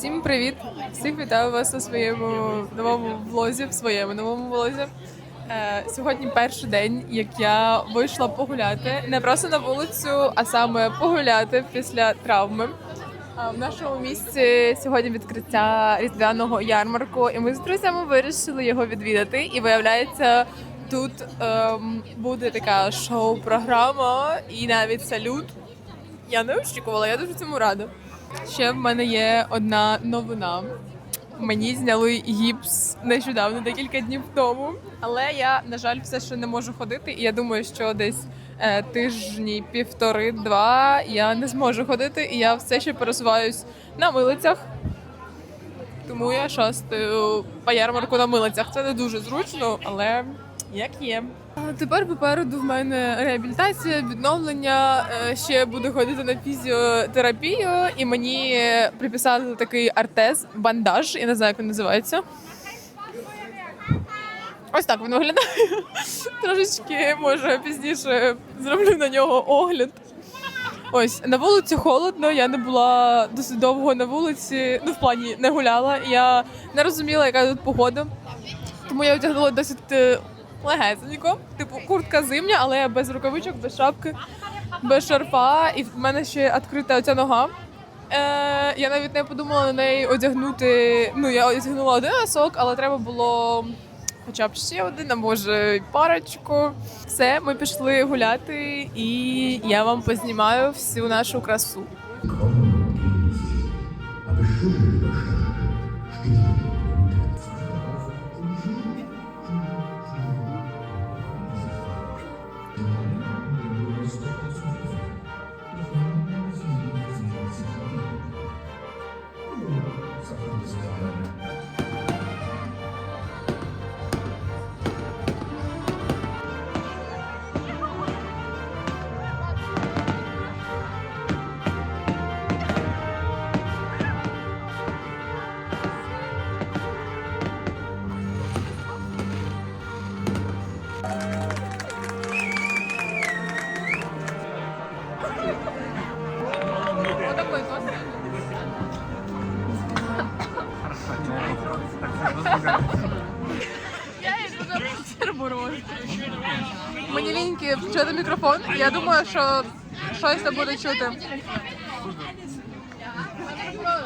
Всім привіт! Всіх вітаю вас у своєму новому влозі, в своєму новому влозі. Е, сьогодні перший день, як я вийшла погуляти, не просто на вулицю, а саме погуляти після травми. А в нашому місті сьогодні відкриття різдвяного ярмарку, і ми з друзями вирішили його відвідати. І виявляється, тут ем, буде така шоу-програма і навіть салют. Я не очікувала, я дуже цьому рада. Ще в мене є одна новина. Мені зняли гіпс нещодавно, декілька днів тому. Але я, на жаль, все ще не можу ходити. І я думаю, що десь е, тижні, півтори-два я не зможу ходити, і я все ще пересуваюсь на милицях. Тому я шастаю по ярмарку на милицях. Це не дуже зручно, але як є. Тепер попереду в мене реабілітація, відновлення. Е, Ще буду ходити на фізіотерапію, і мені приписали такий артез, бандаж, я не знаю, як він називається. Ось так він виглядає. Трошечки, може, пізніше зроблю на нього огляд. Ось на вулиці холодно. Я не була досить довго на вулиці. Ну, в плані не гуляла. Я не розуміла, яка тут погода. Тому я одягнула досить е, легесенько. Типу куртка зимня, але без рукавичок, без шапки, без шарфа. І в мене ще відкрита оця нога. Е, я навіть не подумала на неї одягнути. Ну, я одягнула один носок, але треба було хоча б ще один, а може парочку. Все, ми пішли гуляти, і я вам познімаю всю нашу красу. Мікрофон. Я думаю, що щось там буде чути.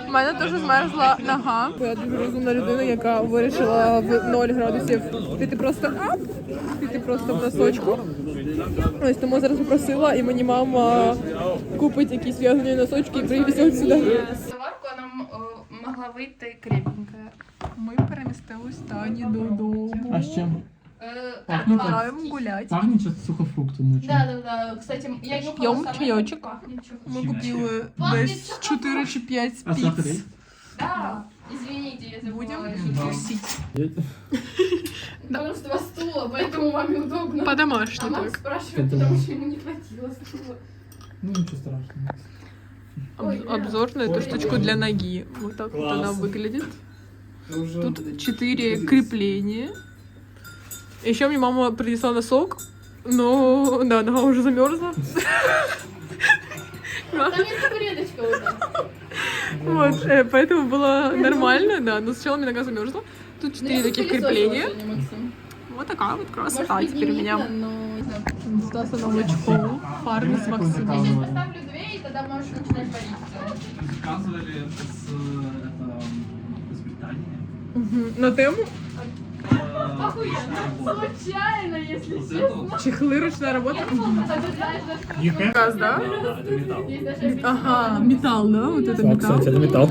У мене дуже змерзла нога. Я дуже розумна людина, яка вирішила в 0 градусів піти просто ап, піти просто в носочку. Ось тому зараз попросила, і мені мама купить якісь в'язані носочки і привезти сюди. Заварку нам могла вийти крепенька. Ми перемістились Тані додому. А з чим? Пахнем гуляти. Пахнет сейчас сухофруктом очень. Да, да, да. Кстати, я нюхала П'ємо сама, чайочок. пахнет чё. Ми купили Пахнет десь 4 чи 5 А піц. Да. Извините, я забыла. Будем тусить. Потому что два стула, поэтому вам неудобно. А По-домашнему Макс так. спрашивает, Это потому да. что ему не хватило стула. Ну ничего страшного. Об- Обзор на эту штучку для ноги. Вот так вот она выглядит. Тут 4 крепления. Еще мне мама принесла носок. Но, да, нога уже замерзла. Там есть табуреточка уже. Вот, э, поэтому было нормально, да. Но сначала мне нога замерзла. Тут Ну, 4 я таких крепления. Вот такая вот Может, красота быть, теперь у меня. Стаса новичком. Парни с Я Максимом. сейчас поставлю две, и тогда можешь начинать парить. Заказывали это с, из Британии. На тему. Случайно, если честно. чехлы ручная работа. А знаешь, даже Газ, да? есть даже Ага, металл, да? Вот это металл. это металл.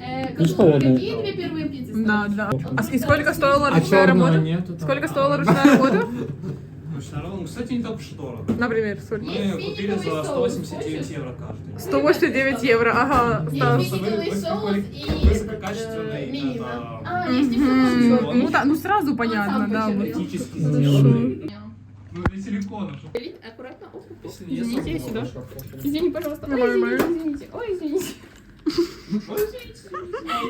Э, Ну, что ладно. Какие две первые пиццы? Да, да. А с- и сколько стоила А ручная черного работа? нету там? Сколько стоила ручная работа? Ну, кстати, не так уж и дорого. Например, сколько? Мы купили за финиковый 189 соус, евро каждый. 189 евро, ага. Есть Стас. финиковый соус и Высококачественный, э, да. А, есть и Мгм. вкусный. Ну да, ну сразу понятно, сам да. Практически Ну для силикона. чтоб- Аккуратно. Оп, Извините, я сюда. Извини, пожалуйста. Ой, извините, извините. Ой, извините.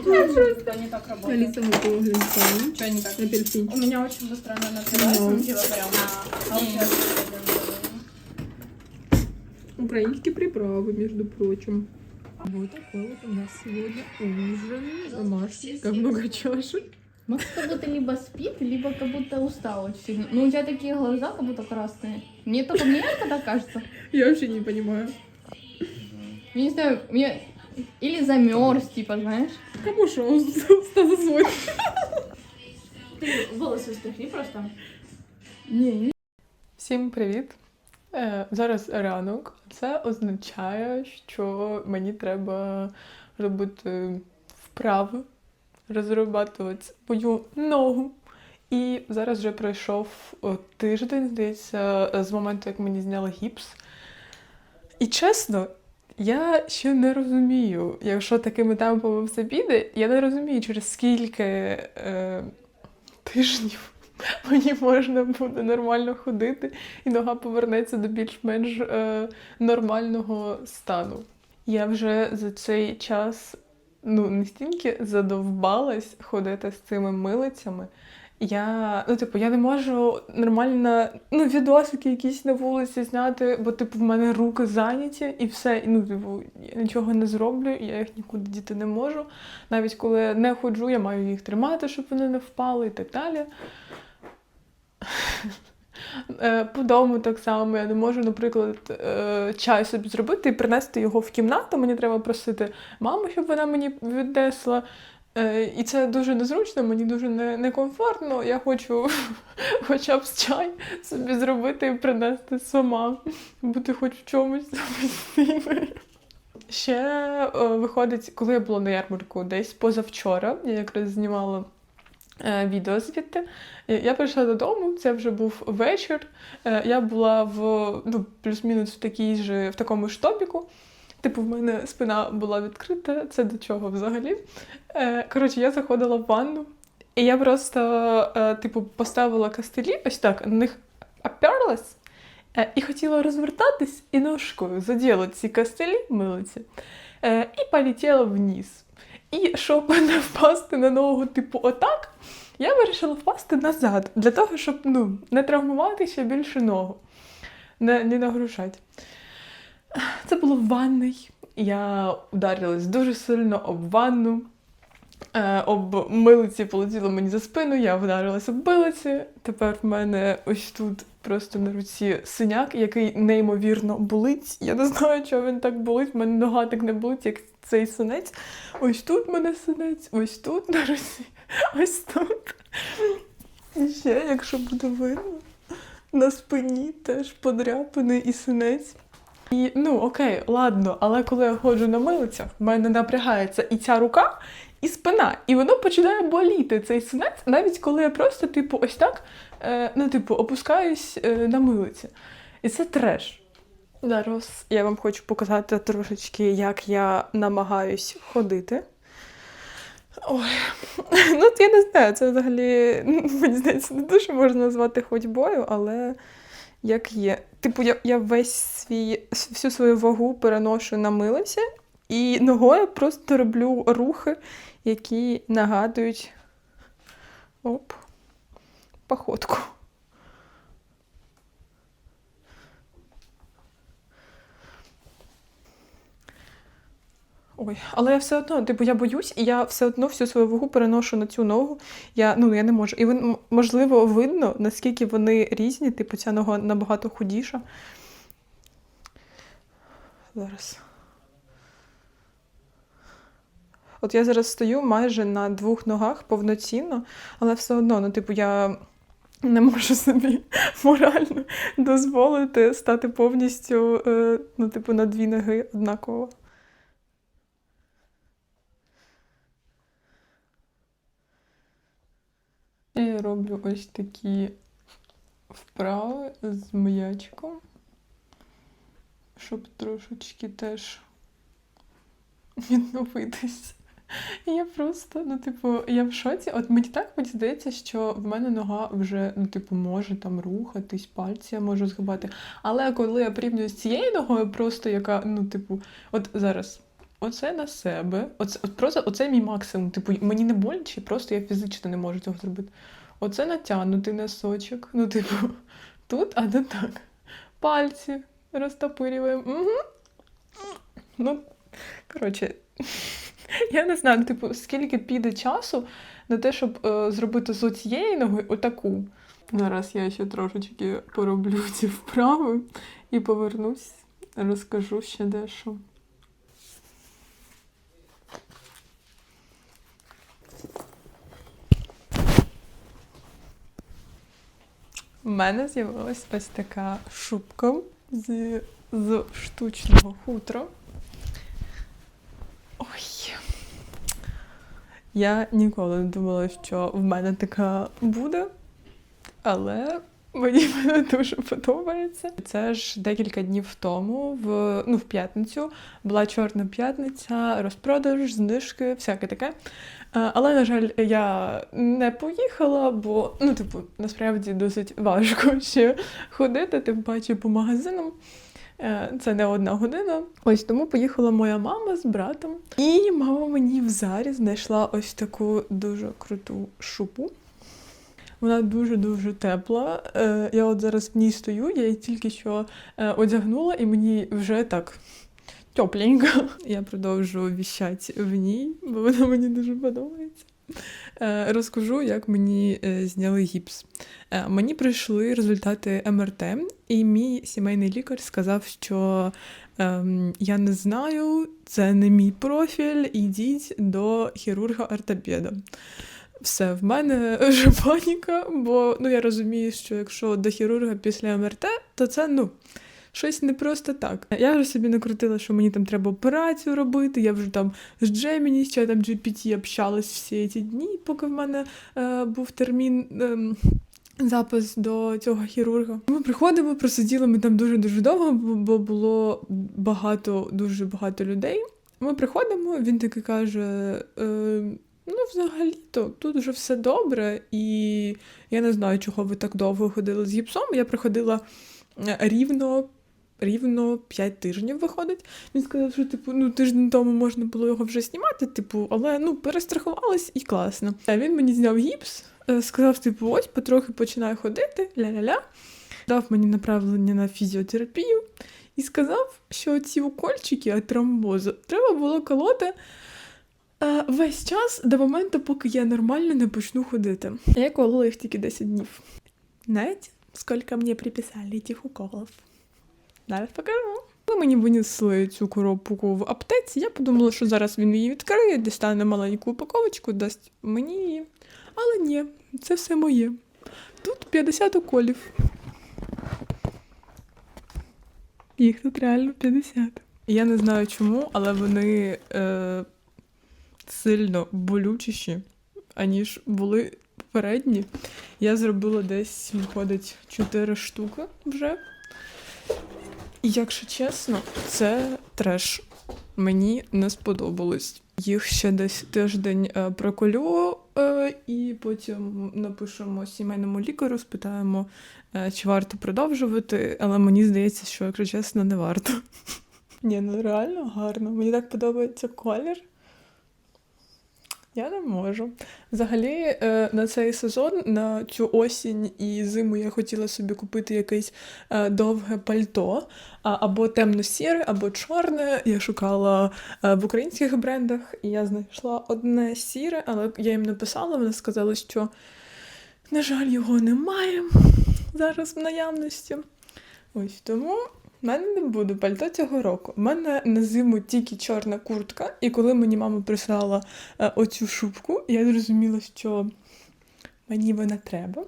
Это не так работает. Алиса выпила глинтвейн. Что не так? Апельсин. У меня очень быстро она Ну. ну, типа прям. А у тебя Украинские приправы, между прочим. Вот такой вот у нас сегодня ужин домашний, как много чашек. Макс как будто либо спит, либо как будто устал очень сильно. Ну, у тебя такие глаза, как будто красные. Мне только мне это так кажется. Я вообще не понимаю. Я не знаю, мне... Или замерз, типа, знаешь. Кому что, он свой. Ты волосы встряхни просто. Не, не. Всім привіт! Е, зараз ранок. Це означає, що мені треба робити вправи, розрабатувати мою ногу. І зараз вже пройшов тиждень, здається, з моменту, як мені зняли гіпс. І чесно, я ще не розумію, якщо такими темпами все піде, я не розумію, через скільки е, тижнів мені можна буде нормально ходити, і нога повернеться до більш-менш е, нормального стану. Я вже за цей час ну, настільки задовбалась ходити з цими милицями. Я, ну, типу, я не можу нормально ну, відосики якісь на вулиці зняти, бо, типу, в мене руки зайняті і все. Ну, типу, я нічого не зроблю, я їх нікуди діти не можу. Навіть коли я не ходжу, я маю їх тримати, щоб вони не впали і так далі. Е, По дому так само я не можу, наприклад, е, чай собі зробити і принести його в кімнату. Мені треба просити маму, щоб вона мені віднесла. Е, І це дуже незручно, мені дуже не- некомфортно. Я хочу хоча б чай собі зробити і принести сама, бути хоч в чомусь самостійною. Ще е, виходить, коли я була на ярмарку десь позавчора, я якраз знімала е, відео звідти. Я- прийшла додому, це вже був вечір. Я була в ну, плюс-мінус в такій же, в такому ж топіку. Типу, в мене спина була відкрита, це до чого взагалі. Е, Коротше, я заходила в ванну, і я просто, е, типу, поставила кастелі, ось так, на них оперлась, е, і хотіла розвертатись і ножкою заділа ці кастелі милиці, і полетіла вниз. І щоб не впасти на ногу, типу, отак, я вирішила впасти назад, для того, щоб ну, не травмувати ще більше ногу, не, не нагружати. Це було в ванній. Я ударилась дуже сильно об ванну. Е, об милиці полетіло мені за спину, я вдарилася об милиці. Тепер в мене ось тут просто на руці синяк, який неймовірно болить. Я не знаю, чого він так болить. В мене нога так не болить, як цей синець. Ось тут в мене синець, ось тут на руці, ось тут. І ще, якщо буде видно, на спині теж подряпаний і синець. І ну окей, ладно, але коли я ходжу на милицях, в мене напрягається і ця рука, і спина, і воно починає боліти цей синець, навіть коли я просто, типу, ось так, е, ну, типу, опускаюсь е, на милиці. І це треш. Зараз я вам хочу показати трошечки, як я намагаюсь ходити. Ой, ну я не знаю, це взагалі, мені здається, не дуже можна назвати ходьбою, але як є. Типу, я, я весь свій, всю свою вагу переношу на милиці, і ногою просто роблю рухи, які нагадують оп, походку. Ой, але я все одно, типу, я боюсь, і я все одно всю свою вагу переношу на цю ногу. Я, ну, я не можу. І м- можливо, видно, наскільки вони різні, типу, ця нога набагато худіша. Зараз. От я зараз стою майже на двох ногах повноцінно, але все одно, ну, типу, я не можу собі морально дозволити стати повністю, е, ну, типу, на дві ноги однаково. І я роблю ось такі вправи з м'ячиком, щоб трошечки теж відновитись. Я просто, ну, типу, я в шоці. От мені так мені здається, що в мене нога вже, ну, типу, може там рухатись, пальці я можу згибати. Але коли я порівнюю з цією ногою, просто яка, ну, типу, от зараз. Оце на себе. Оце, от просто оце мій максимум. Типу, мені не боляче, просто я фізично не можу цього зробити. Оце натягнутий носочок. Ну, типу, тут, а не так. Пальці розтопирюємо. Угу. Ну, Коротше, я не знаю, типу, скільки піде часу на те, щоб е, зробити з цієї ноги отаку. Зараз я ще трошечки пороблю ці вправи і повернусь, розкажу ще дещо. У мене з'явилась ось така шубка з, з штучного хутра. Ой. Я ніколи не думала, що в мене така буде, але мені вона дуже подобається. Це ж декілька днів тому, в, ну, в п'ятницю, була чорна п'ятниця, розпродаж, знижки, всяке таке. Е, Але, на жаль, я не поїхала, бо ну, типу, насправді досить важко ще ходити, тим паче по магазинам. Е, Це не одна година. Ось тому поїхала моя мама з братом. І мама мені в зарі знайшла ось таку дуже круту шубу. Вона дуже-дуже тепла. Е, Я от зараз в ній стою, я її тільки що е, одягнула, і мені вже так тепленько. Я продовжую віщати в ній, бо вона мені дуже подобається. Е, Розкажу, як мені зняли гіпс. Мені прийшли результати МРТ, і мій сімейний лікар сказав, що ем, я не знаю, це не мій профіль, ідіть до хірурга-ортопеда. Все, в мене вже паніка, бо ну, я розумію, що якщо до хірурга після МРТ, то це ну. Щось не просто так. Я вже собі накрутила, що мені там треба операцію робити. Я вже там з Gemini, з чатом GPT общалась всі ці дні, поки в мене е, був термін. ем, Запис до цього хірурга. Ми приходимо, просиділи ми там дуже-дуже довго, бо було багато, дуже багато людей. Ми приходимо, він таки каже: е, ну, взагалі-то тут вже все добре, і я не знаю, чого ви так довго ходили з гіпсом. Я приходила е, рівно. Рівно 5 тижнів виходить. Він сказав, що типу, ну тиждень тому можна було його вже знімати, типу, але ну перестрахувалась і класно. Він мені зняв гіпс, е, сказав, типу, ось потрохи починаю ходити, ля-ля-ля. Дав мені направлення на фізіотерапію і сказав, що ці укольчики від тромбозу треба було колоти е, весь час до моменту, поки я нормально не почну ходити. Я колола їх тільки 10 днів. Знаєте, скільки мені приписали цих уколів? Зараз покажу. Коли мені винесли цю коробку в аптеці, я подумала, що зараз він її відкриє, дістане маленьку упаковочку, дасть мені її. Але ні, це все моє. Тут 50 уколів. Їх тут реально 50. Я не знаю чому, але вони е, сильно болючіші, аніж були попередні. Я зробила десь, виходить, 4 штуки вже. І якщо чесно, це треш. Мені не сподобалось. Їх ще десь тиждень е, проколю, е, і потім напишемо сімейному лікарю, спитаємо, е, чи варто продовжувати, але мені здається, що, якщо чесно, не варто. Ні, ну реально гарно. Мені так подобається колір. Я не можу. Взагалі, е, на цей сезон, на цю осінь і зиму я хотіла собі купити якесь е, довге пальто, або темно-сіре, або чорне. Я шукала е, в українських брендах, і я знайшла одне сіре, але я їм написала, вони сказали, що, на жаль, його немає зараз в наявності. Ось тому в мене не буде пальто цього року. У мене на зиму тільки чорна куртка, і коли мені мама прислала е, оцю шубку, я зрозуміла, що мені вона треба.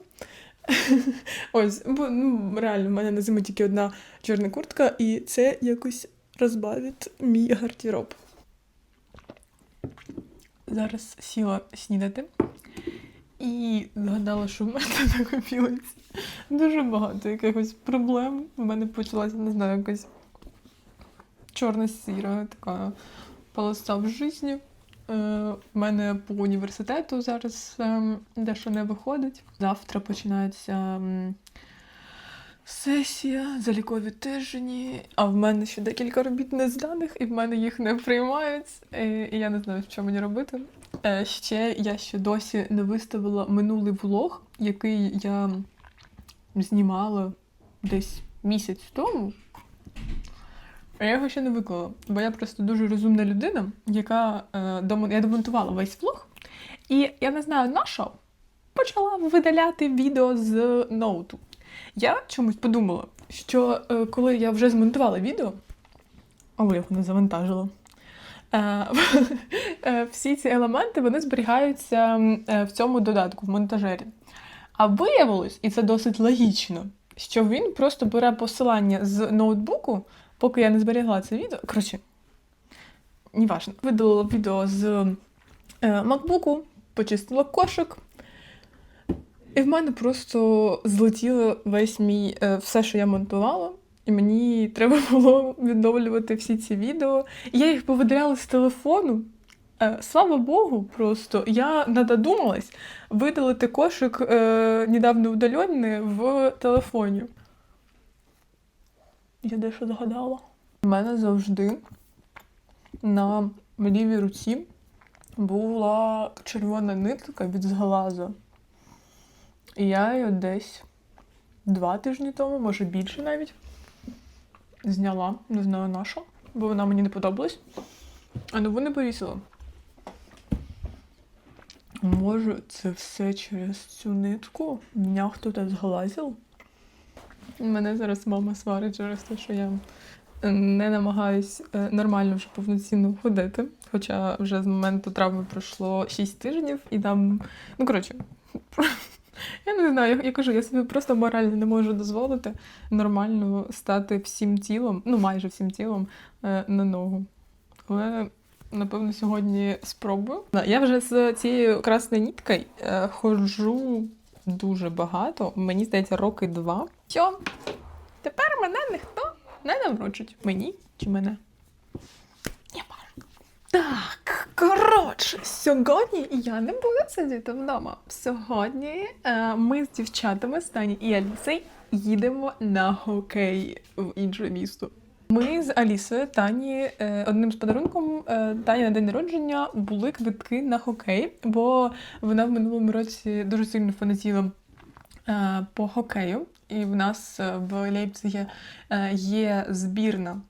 Ось, бо ну, реально, в мене на зиму тільки одна чорна куртка, і це якось розбавить мій гардероб. Зараз сіла снідати і згадала, що в мене накопилось дуже багато якихось проблем. У мене почалася, не знаю, якась чорна-сіра така полоса в житті. Е, У мене по університету зараз ем, дещо не виходить. Завтра починається м, сесія, залікові тижні, а в мене ще декілька робіт не зданих, і в мене їх не приймають. Е, І я не знаю, що мені робити. Е, Ще я ще досі не виставила минулий влог, який я знімала десь місяць тому. А я його ще не виклала, бо я просто дуже розумна людина, яка е, домон- я домонтувала весь влог. І я не знаю на що почала видаляти відео з ноуту. Я чомусь подумала, що е, коли я вже змонтувала відео, але його не завантажила. е, е, Всі ці елементи вони зберігаються е, в цьому додатку, в монтажері. А виявилось, і це досить логічно, що він просто бере посилання з ноутбуку, поки я не зберігла це відео. Коротше, неважно. Видалила відео з е, макбуку, почистила кошик. І в мене просто злетіло весь мій е, все, що я монтувала. І мені треба було відновлювати всі ці відео. І я їх повидаляла з телефону. Е, слава Богу, просто я надодумалась видалити кошик е, недавно удалений в телефоні. Я дещо згадала. У мене завжди на лівій руці була червона нитка від зглазу. І я її десь два тижні тому, може більше навіть, зняла, не знаю на що, бо вона мені не подобалась. А нову не повісила. Може, це все через цю нитку? Меня хтось зглазив? Мене зараз мама сварить через те, що я не намагаюсь е, нормально вже повноцінно ходити. Хоча вже з моменту травми пройшло 6 тижнів, і там, ну коротше, я не знаю, я, я кажу, я собі просто морально не можу дозволити нормально стати всім тілом, ну майже всім тілом е, на ногу. Але напевно сьогодні спробую. Я вже з цією красною ніткою е, ходжу дуже багато. Мені здається, роки два. Що? Тепер мене ніхто не наврочить. Мені чи мене? Так, коротше, сьогодні я не буду сидіти вдома. Сьогодні е, ми з дівчатами Стані і Алісою їдемо на хокей в інше місто. Ми з Алісою Тані е, одним з подарунком е, Тані на день народження були квитки на хокей, бо вона в минулому році дуже сильно фанатіла е, по хокею. І в нас в Лейпцигі є збірна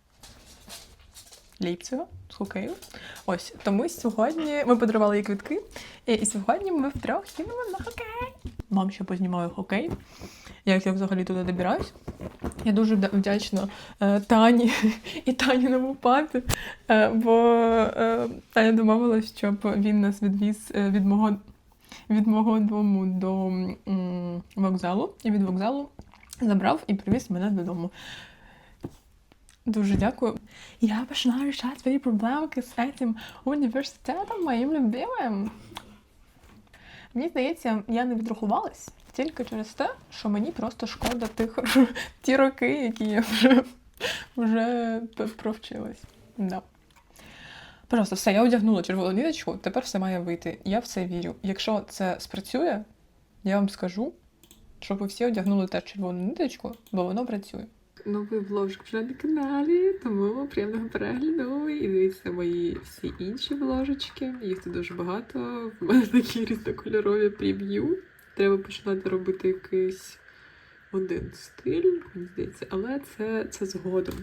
Лейпцига з хокею. Ось тому сьогодні ми подарували їй квитки, і, і сьогодні ми втрьох їдемо на хокей. Мам ще познімаю хокей. Як я взагалі туди добираюсь. Я дуже вдячна е, Тані і Таніному папі, е, бо е, Таня домовилась, щоб він нас відвіз від мого, від мого дому до вокзалу. І від вокзалу забрав і привіз мене додому. Дуже дякую. Я починаю решать свои проблемки з этим університетом моїм любимим. Мені здається, я не відрахувалась тільки через те, що мені просто шкода тих ті роки, які я вже, вже провчилась. Да. Пожалуйста, все, я одягнула червону ниточку, тепер все має вийти. Я в це вірю. Якщо це спрацює, я вам скажу, щоб ви всі одягнули теж червону ниточку, бо воно працює. Новий вложик вже на каналі, тому приємного перегляду і дивіться мої всі інші вложечки. Їх тут дуже багато. В мене такі різнокольорові прев'ю. Треба починати робити якийсь один стиль, мені здається, але це, це згодом.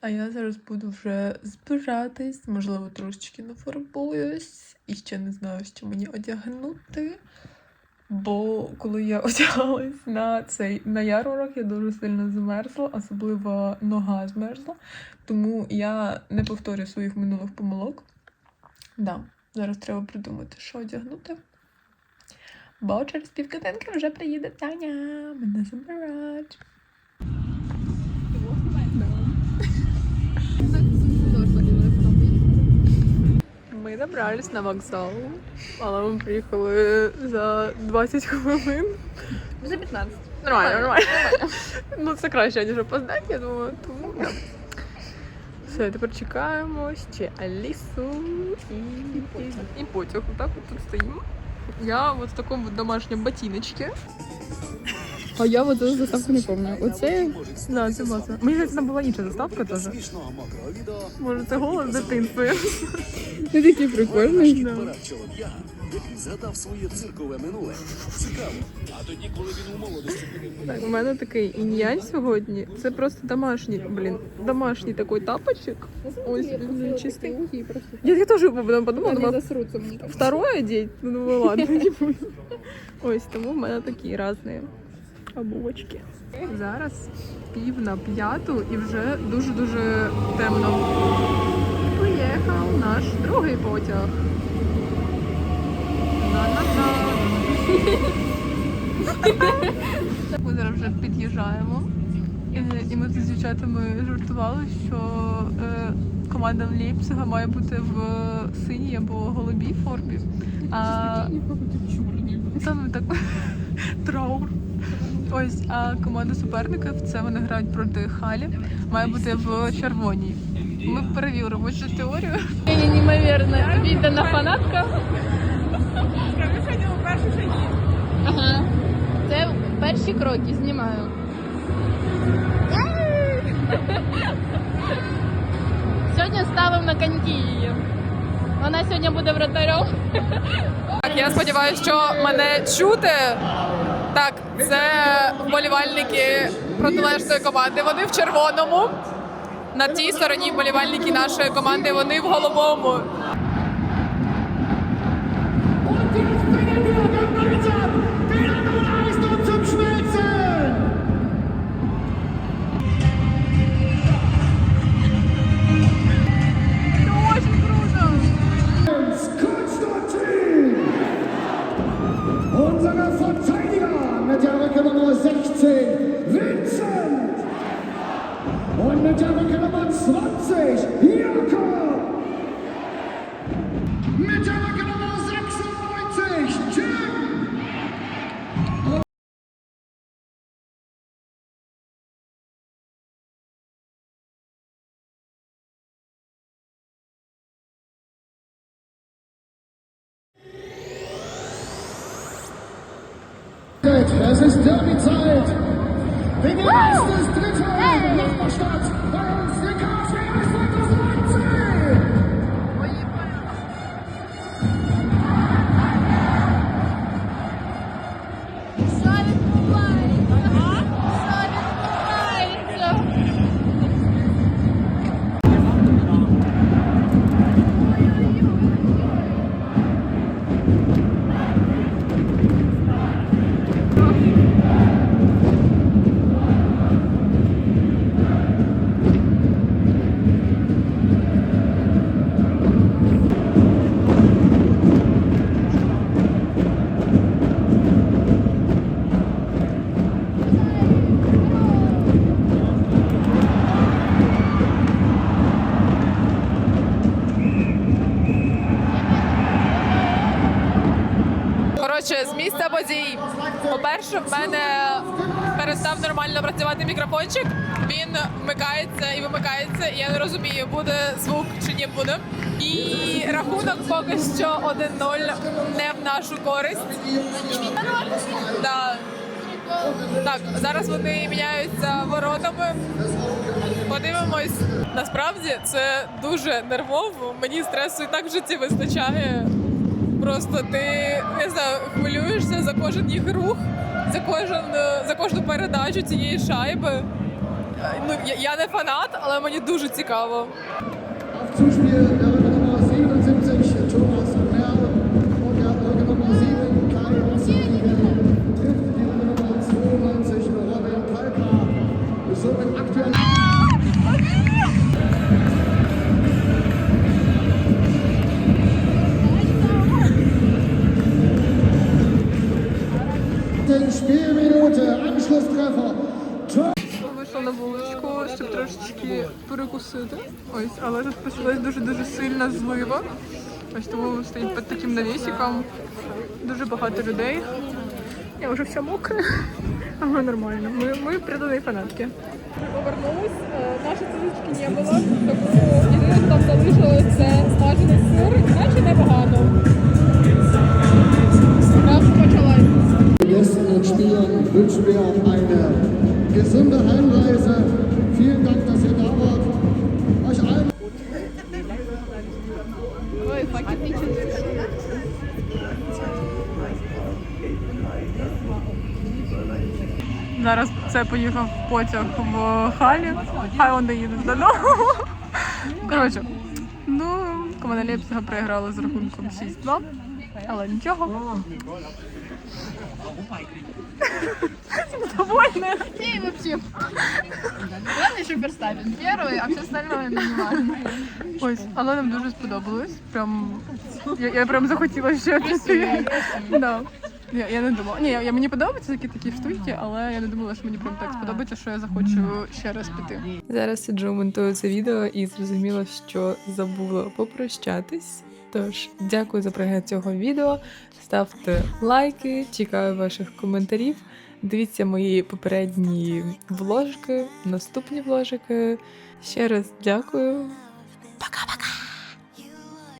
А я зараз буду вже збиратись, можливо, трошечки нафарбуюсь і ще не знаю, що мені одягнути. Бо коли я одягалась на цей на ярмарок, я дуже сильно змерзла, особливо нога змерзла. Тому я не повторю своїх минулих помилок. Да, зараз треба придумати, що одягнути. Бо через півкатинки вже приїде Таня. Мене забирають. Ми добрались на вокзал, але ми приїхали за 20 хвилин. За 15. Нормально, нормально. ну це краще, ніж опоздати, я думаю. Тому да. Все, тепер чекаємо ще Алісу і, і, і потяг. Отак от тут стоїмо. Я от в такому домашньому ботиночці. А я вот эту заставку не помню. Оце Да, це класно. Мені здається, там була інша заставка теж. Може, це голос дитинства. не такий прикольний. згадав своє циркове минуле. Цікаво. А тоді, коли він у молодості Так, у мене такий інь-янь сьогодні. Це просто домашній, блін, домашній такий тапочок. Ось він чистий. Я, я теж подумала, думала, засруться мені. второй одеть? Ну, ну ладно, не буду. Ось тому в мене такі різні обувочки. Зараз пів на п'яту і вже дуже-дуже темно. Поїхав наш другий потяг. Ми зараз вже під'їжджаємо. І ми тут з дівчатами жартували, що е, команда Лейпцига має бути в синій або голубій формі. А там так траур. Ось, а команда суперників, це вони грають проти Халі, має бути в червоній. Ми перевіримо цю теорію. Неймовірно. Віддана фанатка. Ага. Це перші кроки знімаю. Сьогодні ставимо на коньки її. Вона сьогодні буде вратарем. Так, я сподіваюся, що мене чути. Так, це вболівальники протилежної команди. Вони в червоному. На тій стороні вболівальники нашої команди, вони в голубому. Es ist Derbyzeit. Wegen uh! des in hey. Nachbarstadt. Коротше, з місця подій. По-перше, в мене перестав нормально працювати мікрофончик. Він вмикається і вимикається, і я не розумію, буде звук чи ні буде. І рахунок поки що 1-0 не в нашу користь. Да. Так, зараз вони міняються воротами. Подивимось. Насправді це дуже нервово. Мені стресу і так в житті вистачає. Просто ти не знаю, хвилюєшся за кожен їх рух, за кожен е, за кожну передачу цієї шайби. Е, Ну я, я не фанат, але мені дуже цікаво. Spielminute, Anschlusstreffer. Tor. Вийшла на вуличку, щоб трошечки перекусити. Ось, але тут почалась дуже дуже сильна злива. Ось тому стоїть під таким навісиком. Дуже багато людей. Я вже вся мокра, але нормально. Ми, ми предані фанатки. Повернулись, наші цілички не було, тому єдине, що там залишилось, це смажений сир, наче непогано. Spielern wünschen wir eine gesunde Heimreise. Vielen Dank, dass ihr da wart. Euch allen. Зараз це поїхав потяг в Халі. Хай он доїде додому. Коротше, ну, команда Лепсига проіграла з рахунком 6-2. Але нічого. Довольна. Не, вообще. Главное, что Верстаппин первый, а все остальное не важно. Ось, але нам дуже сподобалось. Прям я, я прям захотіла ще піти. Да. Я, я не думала. Ні, я, я- мені подобаються такі такі штуки, але я не думала, що мені прям так сподобається, що я захочу ще раз піти. Зараз сиджу, монтую це відео і зрозуміла, що забула попрощатись. Тож, дякую за перегляд цього відео ставте лайки, чекаю ваших коментарів. Дивіться мої попередні вложки, наступні вложики. Ще раз дякую. Пока-пока!